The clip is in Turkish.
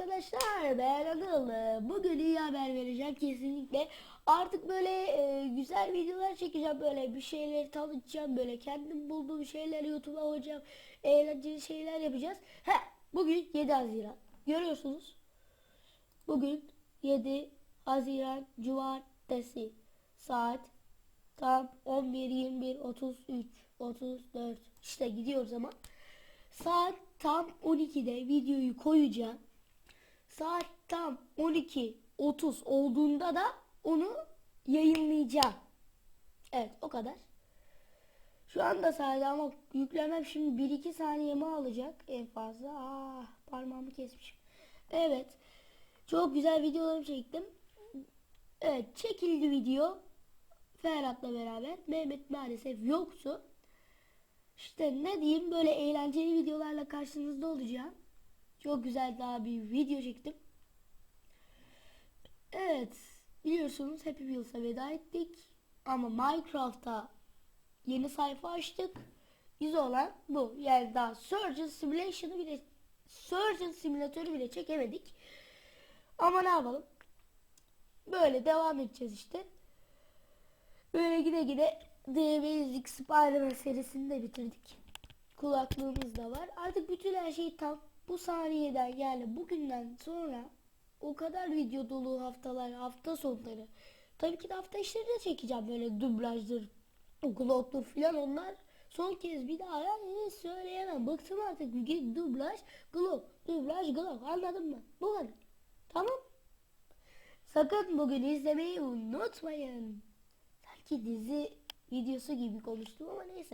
arkadaşlar ben Anıl. Bugün iyi haber vereceğim kesinlikle. Artık böyle e, güzel videolar çekeceğim böyle bir şeyleri tanıtacağım böyle kendim bulduğum şeyler YouTube'a koyacağım. Eğlenceli şeyler yapacağız. He, bugün 7 Haziran. Görüyorsunuz. Bugün 7 Haziran Cumartesi saat tam 11 21 33 34 işte gidiyoruz ama saat tam 12'de videoyu koyacağım. Saat tam 12.30 olduğunda da onu yayınlayacağım. Evet o kadar. Şu anda sadece ama yüklemem şimdi 1-2 saniyemi alacak en fazla. Ah parmağımı kesmişim. Evet. Çok güzel videolarım çektim. Evet çekildi video. Ferhat'la beraber. Mehmet maalesef yoktu. İşte ne diyeyim böyle eğlenceli videolarla karşınızda olacağım. Çok güzel daha bir video çektim. Evet biliyorsunuz Happy Wheels'a veda ettik. Ama Minecraft'ta yeni sayfa açtık. Güzel olan bu. Yani daha Surgeon Simulation'ı bile Surgeon Simulator'ı bile çekemedik. Ama ne yapalım? Böyle devam edeceğiz işte. Böyle gide gide Basic Spider-Man serisini de bitirdik. Kulaklığımız da var. Artık bütün her şey tam bu saniyeden yani bugünden sonra o kadar video dolu haftalar, hafta sonları. Tabii ki de hafta işleri de çekeceğim böyle dublajdır, glottur filan onlar. Son kez bir daha yani söyleyemem. Bıktım artık bir dublaj, glot, dublaj, glot anladın mı? Bu kadar. Tamam. Sakın bugün izlemeyi unutmayın. Sanki dizi videosu gibi konuştum ama neyse.